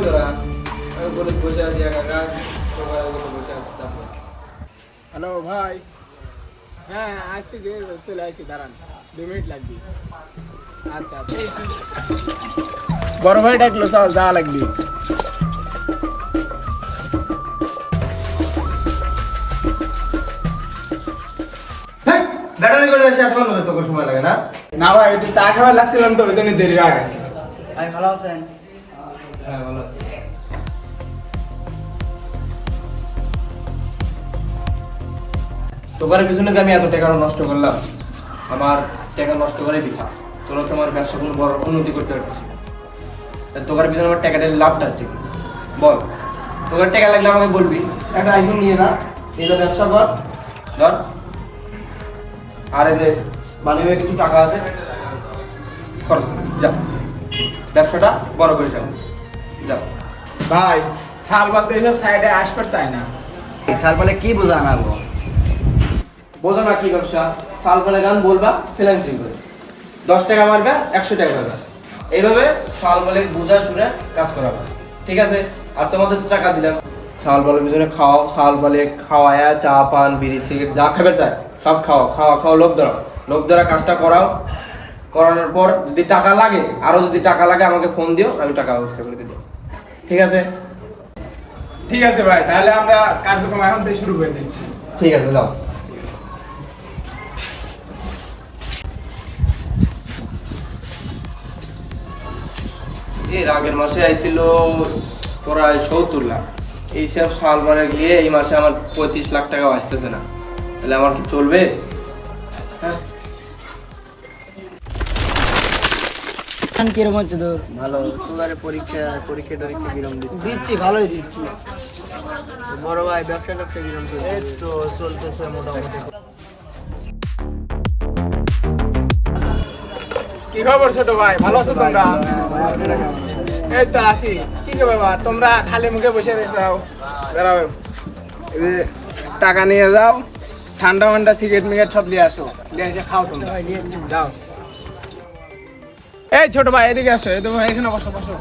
কই তোরা আমি বলে বসে আছি একা একা বসে আছিস হ্যালো ভাই। হ্যাঁ আসতে যে চলে আসি দাঁড়ান দু মিনিট লাগবে। আচ্ছা আচ্ছা। বড় ভাই ডাকলো চল যাওয়া লাগবে। ব্যাটারি করে আসি এত তোকে সময় লাগে না? না ভাই একটু চা খাওয়া লাগছিলাম তো ওই জন্য দেরি হয়ে গেছে। ভাই ভালো আছেন? হ্যাঁ তোমার পিছনে আমি এত টাকা নষ্ট করলাম, আমার টাকা নষ্ট করে দিখা তোরা তোমার ব্যবসা কোনো বড় উন্নতি করতে পারতেছি না। তোমার পিছনে আমার টাকাটা লাভটা হচ্ছে বল। তোর টাকা লাগলে আমাকে বলবি। একটা আইফোন নিয়ে না নিয়ে ব্যবসা কর। ধর। আর এই যে মানে কিছু টাকা আছে, খরচ যা। ব্যবসাটা বড় করে যাও যাও। ভাই শাল বলতে এইসব সাইডে আসবার চাই না। এই স্যার বলে কি বোঝা আনাবো বোঝো না কি ব্যবসা? করে গান বলবা ফ্রিল্যান্সিং করে। দশ টাকা মারবে একশো টাকা পাবে এইভাবে সাল বলে বোঝা শুনে কাজ করাবে। ঠিক আছে? আর তোমাদের তো টাকা দিলাম। ছাল বলের পিছনে খাওয়াও ছাল বলে খাওয়ায়া চা পান বিড়ি সিগারেট যা খাবে চায় সব খাওয়া খাওয়া খাওয়া লোক ধরাও। লোক ধরা কাজটা করাও। করানোর পর যদি টাকা লাগে আরও যদি টাকা লাগে আমাকে ফোন দিও আমি টাকা ব্যবস্থা করে দিই ঠিক আছে? ঠিক আছে ভাই তাহলে আমরা কার্যক্রম এখন থেকে শুরু করে দিচ্ছি। ঠিক আছে যাও। এর আগের মাসে আইছিল প্রায় সত্তর লাখ। এইসব সাল বারে গিয়ে এই মাসে আমার পঁয়ত্রিশ লাখ টাকা আসতেছে না। তাহলে আমার কি চলবে? কিরম হচ্ছে তোর? ভালো সুগারের পরীক্ষা পরীক্ষা টরীক্ষা কিরম দিচ্ছি? ভালোই দিচ্ছি। বড় ভাই ব্যবসা ব্যবসা কিরম এই তো চলতেছে মোটামুটি। কি খবর ছোট ভাই? ভালো আছো তোমরা? এই তো আছি। কি খবর বাবা? তোমরা খালি মুখে বসে যাও। দাঁড়াও এই টাকা নিয়ে যাও ঠান্ডা মান্ডা সিগারেট মিগারেট সব নিয়ে আসো। নিয়ে এসে খাও তোমরা যাও। এই ছোট ভাই এদিকে আসো এই ভাই এখানে বসো বসো।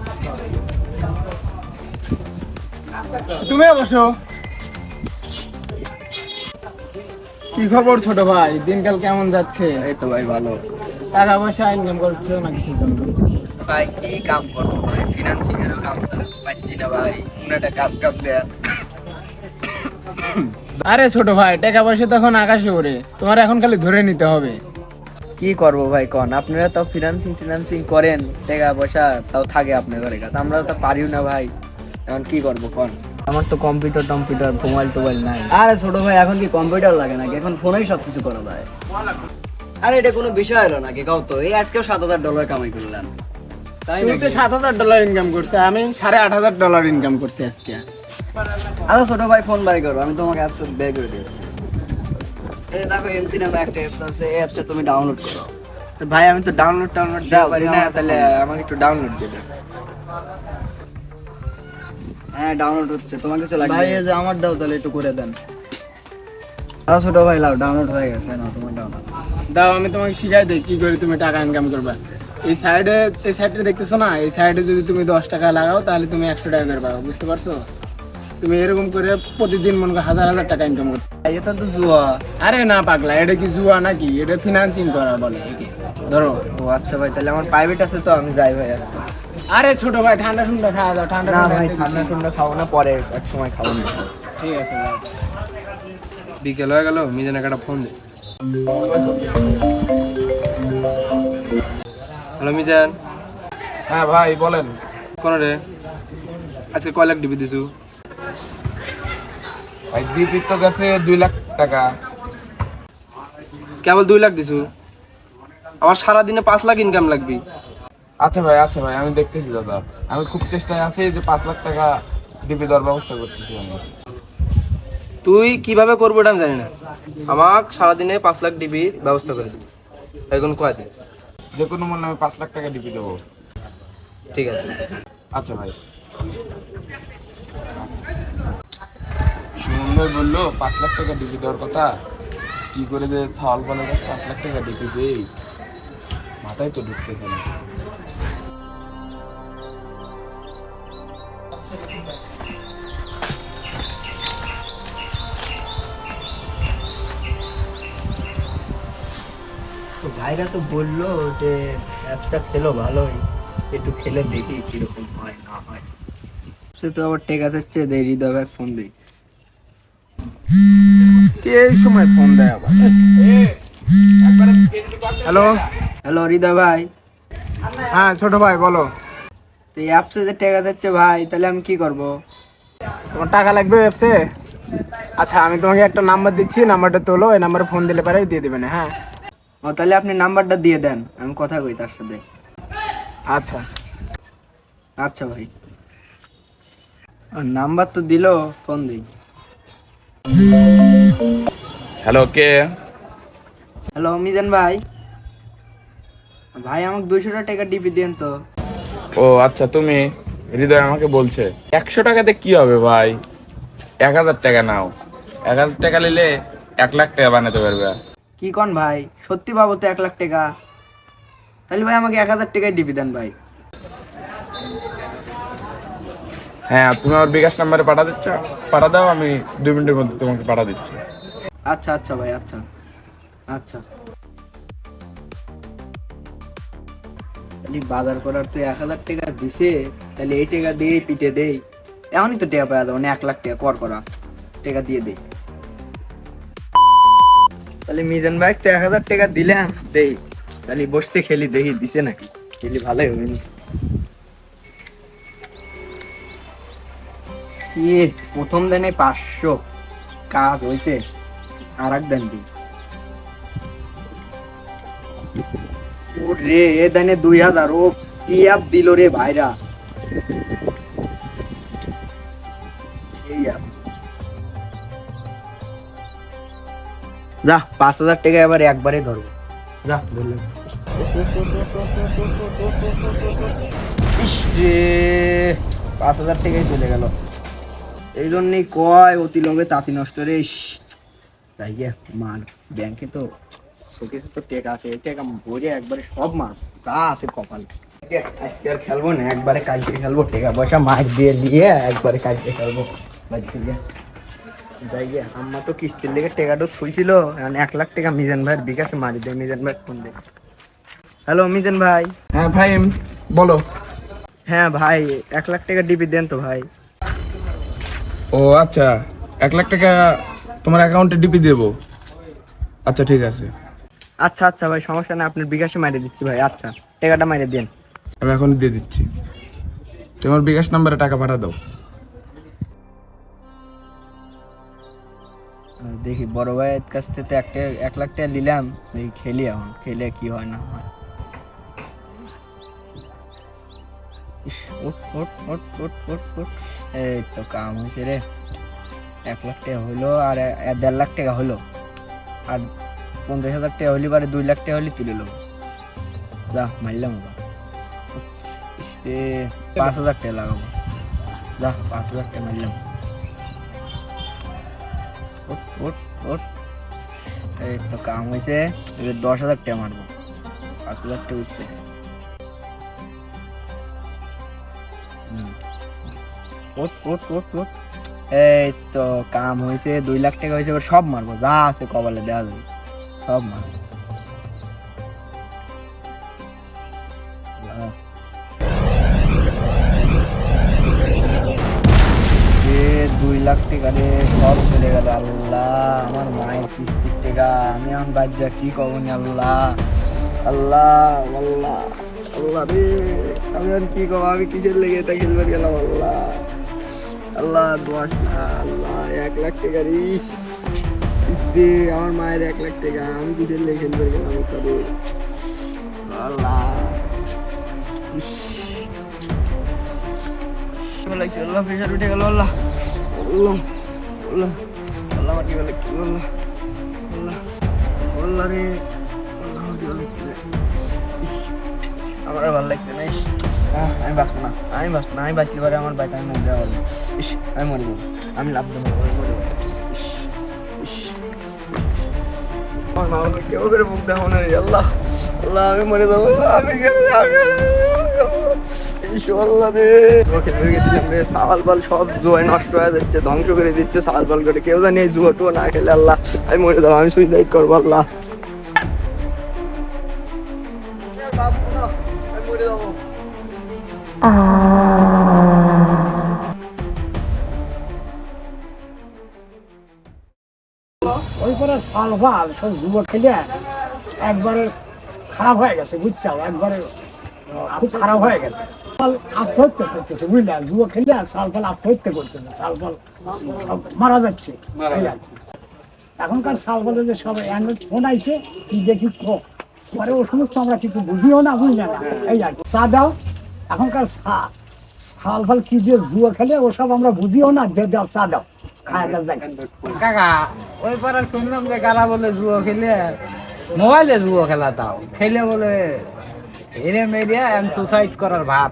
তুমিও বসো। কি খবর ছোট ভাই? দিনকাল কেমন যাচ্ছে? এই তো ভাই ভালো। টাকা পয়সা ইনকাম করছ না কিছু জন্য ভাই কি কাম করব ভাই? ফিনান্সিং এর কাম পাচ্ছি না ভাই। কোনো একটা কাজ কাম দেন আরে ছোট ভাই টাকা পয়সা তখন আকাশে ওড়ে। তোমার এখন খালি ধরে নিতে হবে। কি করব ভাই কন? আপনারা তো ফিনান্সিং ফিনান্সিং করেন টাকা পয়সা তাও থাকে আপনার ঘরে কাছে। আমরা তো পারিও না ভাই। এখন কি করব কন? আমার তো কম্পিউটার টম্পিউটার মোবাইল টোবাইল নাই। আরে ছোট ভাই এখন কি কম্পিউটার লাগে নাকি? এখন ফোনেই সব কিছু করা যায় আরে এটা কোনো বিষয় হলো নাকি? কাউ তো এই আজকেও সাত হাজার ডলার কামাই করলাম। তাই তো সাত হাজার ডলার ইনকাম করছে আমি সাড়ে আট হাজার ডলার ইনকাম করছি আজকে। আচ্ছা ছোট ভাই ফোন বাই করো আমি তোমাকে অ্যাপস বের করে দিচ্ছি। এই এমসি নামে একটা অ্যাপস আছে অ্যাপসটা তুমি ডাউনলোড করো। তো ভাই আমি তো ডাউনলোড টাউনলোড দিতে পারি না তাহলে আমাকে একটু ডাউনলোড হ্যাঁ ডাউনলোড হচ্ছে তোমাকে কিছু লাগবে? ভাই এই যে আমার দাও তাহলে একটু করে দেন। আচ্ছা ছোট ভাই লাও ডাউনলোড হয়ে গেছে না তোমার ডাউনলোড দাও আমি তোমাকে শিখাই দিই কি করে তুমি টাকা ইনকাম করবে। এই সাইডে এই সাইডটা দেখতেছো না? এই সাইডে যদি তুমি দশ টাকা লাগাও তাহলে তুমি একশো টাকা করে পাবো বুঝতে পারছ? তুমি এরকম করে প্রতিদিন মনে করো হাজার হাজার টাকা ইনকাম করতে। এটা তো জুয়া। আরে না পাগলা এটা কি জুয়া নাকি? এটা ফিনান্সিং করা বলে ধরো। ও আচ্ছা ভাই তাহলে আমার প্রাইভেট আছে তো আমি যাই ভাই আরে ছোট ভাই ঠান্ডা ঠান্ডা খাওয়া দাও ঠান্ডা না ভাই ঠান্ডা ঠান্ডা খাব না পরে এক সময় খাব। না ঠিক আছে যাও। বিকেল হয়ে গেল মিজান একটা ফোন দে হ্যালো মিজান। হ্যাঁ ভাই বলেন। কোন রে? আজকে কয় লাখ ডিবি দিছু? ভাই দীপিক তো গেছে দুই লাখ টাকা। কেবল দুই লাখ দিছু? আমার সারা দিনে পাঁচ লাখ ইনকাম লাগবে। আচ্ছা ভাই আচ্ছা ভাই আমি দেখতেছি দাদা। আমি খুব চেষ্টায় আছি যে পাঁচ লাখ টাকা ডিপি দেওয়ার ব্যবস্থা করতেছি আমি। তুই কীভাবে করব এটা আমি জানি না। আমাক সারাদিনে পাঁচ লাখ ডিবি ব্যবস্থা করে দিবি। এখন কয় দিন? যে কোনো মূল্যে আমি পাঁচ লাখ টাকা ডিপি দেবো। ঠিক আছে। আচ্ছা ভাই। ভাই বলল, পাঁচ লাখ টাকা ডিপি দেওয়ার কথা। কি করে যে থাল বলে গেছে পাঁচ লাখ টাকা ডিপি দেই? মাথায় তো ঢুকতেছে না। তো ভাইরা তো বলল যে অ্যাপসটা খেলো ভালোই, একটু খেলে দেখি কীরকম হয়, না হয়। সে তো আবার টেকা যাচ্ছে দেরি দেবে ফোন দিই। এই সময় ফোন দেয় আবার। হ্যালো? হ্যালো হৃদয় ভাই। হ্যাঁ ছোট ভাই বলো। তো এই অ্যাপসে যে টেকা যাচ্ছে ভাই তাহলে আমি কি করব? তোমার টাকা লাগবে ওয়েবসে আচ্ছা আমি তোমাকে একটা নাম্বার দিচ্ছি নাম্বারটা তোলো এই নাম্বারে ফোন দিলে পারে দিয়ে দেবেন হ্যাঁ? ও তাহলে আপনি নাম্বারটা দিয়ে দেন আমি কথা কই তার সাথে। আচ্ছা আচ্ছা। আচ্ছা ভাই। নাম্বার তো দিলো ফোন দিই। হ্যালো কে? হ্যালো মিজান ভাই। ভাই আমাকে দুশো টাকা ডিপি দেন তো। ও আচ্ছা তুমি হৃদয় আমাকে বলছে একশো টাকাতে কি হবে ভাই? এক হাজার টাকা নাও। এক হাজার টাকা নিলে এক লাখ টাকা বানাতে পারবে। কি কন ভাই? সত্যি পাবো তো এক লাখ টাকা। তাহলে ভাই আমাকে এক হাজার টাকায় ডিপি দেন ভাই। হ্যাঁ তুমি আমার বিকাশ নাম্বারে পাঠা দিচ্ছ? পাঠা দাও, আমি দুই মিনিটের মধ্যে তোমাকে পাঠা দিচ্ছি। আচ্ছা আচ্ছা ভাই আচ্ছা। আচ্ছা। বাজার করার তো এক হাজার টাকা দিছে, তাহলে এই টাকা দিয়ে পিটে দেই। এমনই তো টাকা পাওয়া যাবে না এক লাখ টাকা কর করা। টাকা দিয়ে দেই। তাহলে মিজান ভাই তো এক হাজার টাকা দিলাম, দেই। তাহলে বসতে খেলি, দেখি দিছে নাকি। খেলি ভালোই হবে কি প্রথম দিনে পাঁচশো। কাজ হয়েছে আর এক দেন ও রে এ দানে দুই হাজার। ও কি অ্যাপ দিল রে ভাইরা। যা, পাঁচ হাজার টাকা এবার একবারে ধরবো। যা ধরলাম পাঁচ হাজার টাকাই চলে গেল। এই জন্যই কয় অতি লগে তাঁতি নষ্ট রে ইস। যাই মার ব্যাংকে তো শোকেসে তো টেক আছে এই টেকা ভরে একবারে সব মার যা আছে কপাল। আজকে আর খেলব না একবারে কালকে খেলব টেকা পয়সা মার দিয়ে নিয়ে একবারে কালকে খেলব। বাড়িতে গিয়ে। যাই গিয়া আম্মা তো কিস্তির লেগে টেকাটা থুইছিল এখন এক লাখ টাকা মিজান ভাইয়ের বিকাশে মারি দেয় মিজান ভাই ফোন দে। হ্যালো মিজান ভাই। হ্যাঁ ভাই বলো। হ্যাঁ ভাই এক লাখ টাকা ডিপি দেন তো ভাই। ও আচ্ছা। এক লাখ টাকা তোমার অ্যাকাউন্টে ডিপি দেবো। আচ্ছা ঠিক আছে। আচ্ছা আচ্ছা ভাই সমস্যা নেই আপনার বিকাশে মারিয়ে দিচ্ছি ভাই আচ্ছা। টাকাটা মারিয়ে দেন। আমি এখন দিয়ে দিচ্ছি। তোমার বিকাশ নাম্বারে টাকা পাঠা দাও। দেখি বড় ভাইয়ের কাছ থেকে একটা এক লাখ টাকা নিলাম দেখি খেলি এখন খেলে কি হয় না হয়। এই তো কাম হয়েছে রে। এক লাখ টাকা হলো আর দেড় লাখ টাকা হলো আর পঞ্চাশ হাজার টাকা হলি পারে দুই লাখ টাকা হলে তুলে নেব যা, মারলাম ওটা। পাঁচ হাজার টাকা লাগাবো। যা, পাঁচ হাজার টাকা মারলাম। ওঠ ওঠ ওঠ এই তো কাম হয়েছে, এবার দশ হাজার টাকা মারবো। পাঁচ হাজার টাকা উঠছে। ওঠ ওঠ ওঠ ওঠ। এই তো কাম হয়েছে দুই লাখ টাকা হয়েছে এবার সব মারবো, যা আছে কপালে দেওয়া যাবে। সব মারবো। আহ। দুই লাখ টাকা রে, সব চলে গেল, আল্লাহ, আমার মায়ের কিস্তির টাকা। আমি এখন বাচ্চা কি করব নি, আল্লাহ? আল্লাহ আল্লাহ আল্লাহ রে, আমি এখন কি করব? আমি কিসের লেগে এটা খেলবার গেলাম, আল্লাহ? আল্লাহ দশ আল্লাহ এক লাখ টাকা রে ইস রে আমার মায়ের এক লাখ টাকা আমি কিসের লেগে খেলবার গেলাম তাদের? আল্লাহ লাগছে আল্লাহ প্রেশার উঠে গেল আল্লাহ। আল্লাহ আল্লাহ। আল্লাহ মাটি গেলে আল্লাহ আল্লাহ। আল্লাহ রে আমার ভালো লাগছে না আমি বাঁচবো না, আমি বাঁচবো না, আমি বাঁচলে পারে আমার বাইতে আমি বলব ইস, আমি আমি লাভ দেবো আমি কেউ করে আল্লাহ। আল্লাহ, আমি মরে যাব সব নষ্ট হয়ে যাচ্ছে, ধ্বংস করে দিচ্ছে সাল বল করে। কেউ জানি জুয়া টুয়া না খেলে, আল্লাহ, আমি মরে যাব, আমি সুইসাইড করব, আল্লাহ। ওই করে সাল ফাল সব যুব খেলে একবারে খারাপ হয়ে গেছে বুঝছ? একবারে খুব খারাপ হয়ে গেছে। সাল আত্মহত্যা করতেছে বুঝলা? খেলে সাল ফাল আত্মহত্যা করতেছে সাল ফাল মারা যাচ্ছে। এখনকার সাল ফালে যে সব অ্যান্ড্রয়েড ফোন আইছে কি দেখি কো? পরে ও সমস্ত আমরা কিছু বুঝিও না বুঝলে না? এই আর কি। চা দাও এখনকার সাল ফাল কি যে জুয়া খেলে, ওসব আমরা বুঝিও না। দে দাও চা দাও। খায় দাও যাই। কাকা, ওই পাড়ার শুনলাম যে কারা বলে জুয়ো খেলে, মোবাইলে জুয়ো খেলা তাও। খেলে বলে হেরে মেরিয়া এম সুসাইড করার ভাব।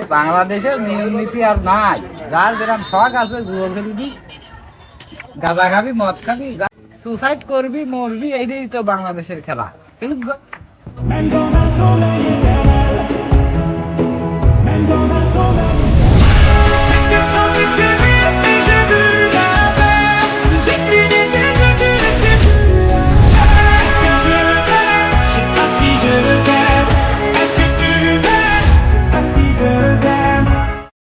এ বাংলাদেশের নিয়ম নীতি আর নাই। যার যেরকম শখ আছে, জুয়ো খেলবি। গাঁজা খাবি, মদ খাবি সুসাইড করবি, মরবি, এইটাই তো বাংলাদেশের খেলা। কিন্তু gonna call that